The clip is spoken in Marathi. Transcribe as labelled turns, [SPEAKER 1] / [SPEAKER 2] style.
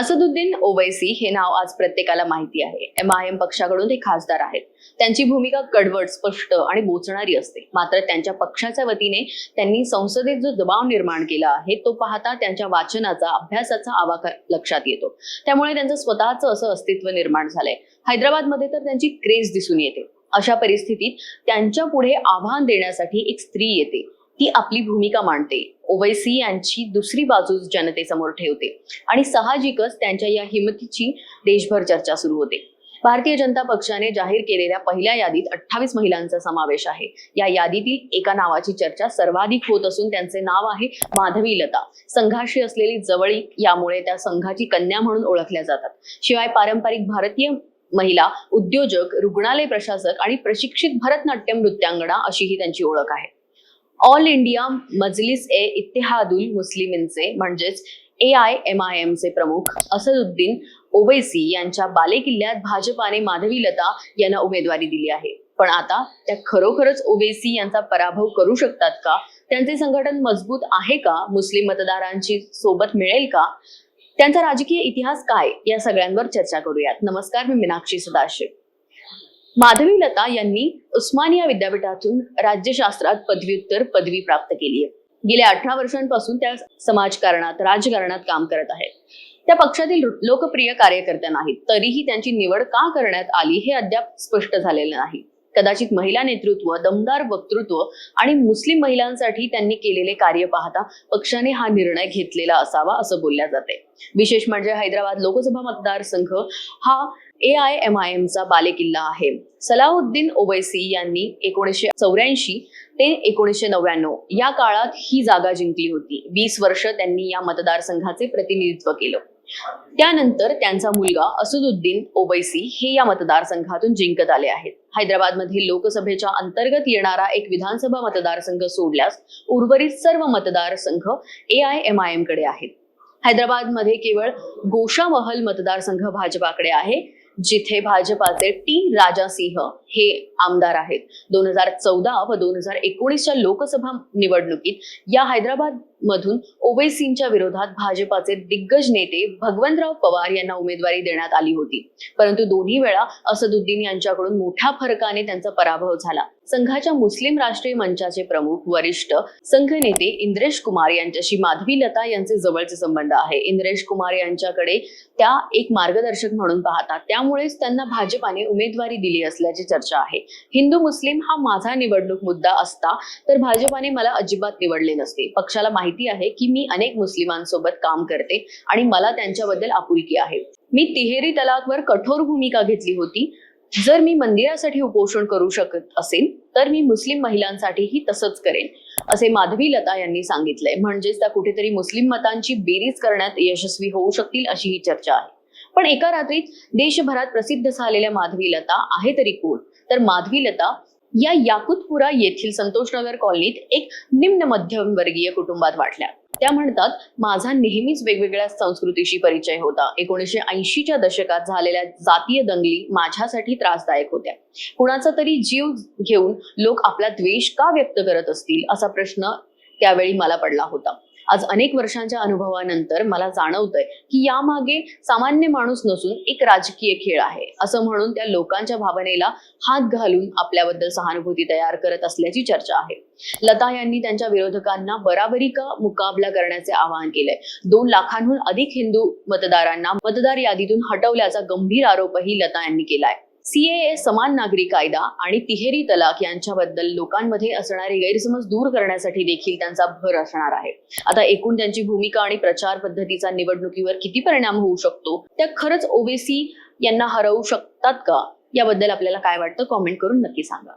[SPEAKER 1] असदुद्दीन ओवैसी हे नाव आज प्रत्येकाला माहिती आहे. एम आय एम पक्षाकडून ते खासदार आहेत. त्यांची भूमिका कडवट स्पष्ट आणि बोचणारी असते. मात्र त्यांच्या पक्षाच्या वतीने त्यांनी संसदेत जो दबाव निर्माण केला आहे तो पाहता त्यांच्या वाचनाचा अभ्यासाचा आवाका लक्षात येतो. त्यामुळे त्यांचं स्वतःचं असं अस्तित्व निर्माण झालंय. हैदराबादमध्ये तर त्यांची क्रेज दिसून येते. अशा परिस्थितीत त्यांच्या पुढे आव्हान देण्यासाठी एक स्त्री येते. ती आपली भूमिका मांडते. ओवैसी यांची दुसरी बाजू जनतेसमोर ठेवते. आणि साहजिकच त्यांच्या या हिमतीची देशभर चर्चा सुरू होते. भारतीय जनता पक्षाने जाहीर केलेल्या पहिल्या यादीत अठ्ठावीस महिलांचा समावेश आहे. या यादीतील एका नावाची चर्चा सर्वाधिक होत असून त्यांचे नाव आहे माधवी लता. संघाशी असलेली जवळीक यामुळे त्या संघाची कन्या म्हणून ओळखल्या जातात. शिवाय पारंपरिक भारतीय महिला उद्योजक रुग्णालय प्रशासक आणि प्रशिक्षित भरतनाट्यम नृत्यांगणा अशी ही त्यांची ओळख आहे. ऑल इंडिया मजलिस ए इत्तेहादुल मुस्लिमींचे म्हणजेच ए आय एम आय एमचे प्रमुख असदुद्दीन ओवैसी यांच्या बालेकिल्ल्यात भाजपाने माधवी लता यांना उमेदवारी दिली आहे. पण आता त्या खरोखरच ओवेसी यांचा पराभव करू शकतात का? त्यांचे संघटन मजबूत आहे का? मुस्लिम मतदारांची सोबत मिळेल का? त्यांचा राजकीय इतिहास काय? या सगळ्यांवर चर्चा करूयात. नमस्कार मी मीनाक्षी सदाशिव. माधवी लता यांनी उस्मानिया विद्यापीठातून राज्यशास्त्रात पदव्युत्तर पदवी प्राप्त केली आहे. गेल्या अठरा वर्षांपासून त्या समाजकारणात राजकारणात काम करत आहेत. त्या पक्षातील लोकप्रिय कार्यकर्त्या नाहीत तरीही त्यांची निवड का करण्यात आली हे अद्याप स्पष्ट झालेलं नाही. कदाचित महिला नेतृत्व दमदार वक्तृत्व आणि मुस्लिम महिलांसाठी त्यांनी केलेले कार्य पाहता पक्षाने हा निर्णय घेतलेला असावा असं बोलल्या जाते. विशेष म्हणजे हैदराबाद लोकसभा मतदारसंघ हा ए आय एम आय एमचा बालेकिल्ला आहे. सलाहुद्दीन ओवैसी यांनी एकोणीसशे चौऱ्याऐंशी ते एकोणीसशे नव्याण्णव या काळात ही जागा जिंकली होती. वीस वर्ष त्यांनी या मतदारसंघाचे प्रतिनिधित्व केलं. त्यानंतर त्यांचा मुलगा असदुद्दीन ओवैसी हे या मतदारसंघातून जिंकत आले आहेत. हैदराबादमध्ये लोकसभेच्या अंतर्गत येणारा एक विधानसभा मतदारसंघ सोडल्यास उर्वरित सर्व मतदारसंघ ए आय एम आय एमकडे आहेत. हैदराबादमध्ये केवळ गोशा महल मतदारसंघ भाजपाकडे आहे जिथे भाजपाचे टी राजा सिंह हे आमदार आहेत. दोन हजार चौदा व दोन हजार एकोणीसच्या लोकसभा निवडणुकीत या हैदराबाद मधून ओवैसींच्या विरोधात भाजपाचे दिग्गज नेते भगवंतराव पवार यांना उमेदवारी देण्यात आली होती. परंतु दोन्ही वेळा असदुद्दीन यांच्याकडून मोठ्या फरकाने त्यांचा पराभव झाला. संघाच्या मुस्लिम राष्ट्रीय मंचाचे प्रमुख वरिष्ठ संघ नेते इंद्रेश कुमार यांच्याशी माधवी लता यांचे जवळचे संबंध आहे. इंद्रेश कुमार यांच्याकडे त्या एक मार्गदर्शक म्हणून पाहतात. त्यामुळेच त्यांना भाजपाने उमेदवारी दिली असल्याची चर्चा आहे. हिंदू मुस्लिम हा माझा निवडणूक मुद्दा असता तर भाजपाने मला अजिबात निवडले नसते. पक्षाला माहिती आहे की मी अनेक मुस्लिमांसोबत काम करते आणि मला त्यांच्याबद्दल आपुलकी आहे. मी तिहेरी तलाकवर कठोर भूमिका घेतली होती. जर मी मंदिरासाठी उपोषण करू शकत असेल तर मी मुस्लिम महिलांसाठीही तसंच करेन असे माधवी लता यांनी सांगितलंय. म्हणजेच त्या कुठेतरी मुस्लिम मतांची बेरीज करण्यात यशस्वी होऊ शकतील अशी ही चर्चा आहे. पण एका रात्रीत देशभरात प्रसिद्ध झालेल्या माधवी लता आहे तरी कोण? तर माधवी लता या याकुतपुरा येथील संतोषनगर कॉलनीत एक निम्न मध्यमवर्गीय कुटुंबात वाटल्या त्या म्हणतात माझा नेहमीच वेगवेगळ्या संस्कृतीशी परिचय होता. एकोणीसशे ऐंशीच्या दशकात झालेल्या जातीय दंगली माझ्यासाठी त्रासदायक होत्या. कुणाचा तरी जीव घेऊन लोक आपला द्वेष का व्यक्त करत असतील असा प्रश्न त्यावेळी मला पडला होता. आज अनेक वर्षांच्या अनुभवानंतर मला जाणवतंय की यामागे सामान्य माणूस नसून एक राजकीय खेळ आहे. असं म्हणून त्या लोकांच्या भावनेला हात घालून आपल्याबद्दल सहानुभूती तयार करत असल्याची चर्चा आहे. लता यांनी त्यांच्या विरोधकांना बराबरी का मुकाबला करण्याचे आवाहन केलंय? दोन लाखांहून अधिक हिंदू मतदारांना मतदार यादीतून हटवल्याचा गंभीर आरोपही लता यांनी केलाय. सीएए समान नागरी कायदा आणि तिहेरी तलाक यांच्याबद्दल लोकांमध्ये असणारे गैरसमज दूर करण्यासाठी देखील त्यांचा भर असणार आहे. आता एकूण त्यांची भूमिका आणि प्रचार पद्धतीचा निवडणुकीवर किती परिणाम होऊ शकतो त्या खरंच ओवेसी यांना हरवू शकतात का? याबद्दल आपल्याला काय वाटतं? कॉमेंट करून नक्की सांगा.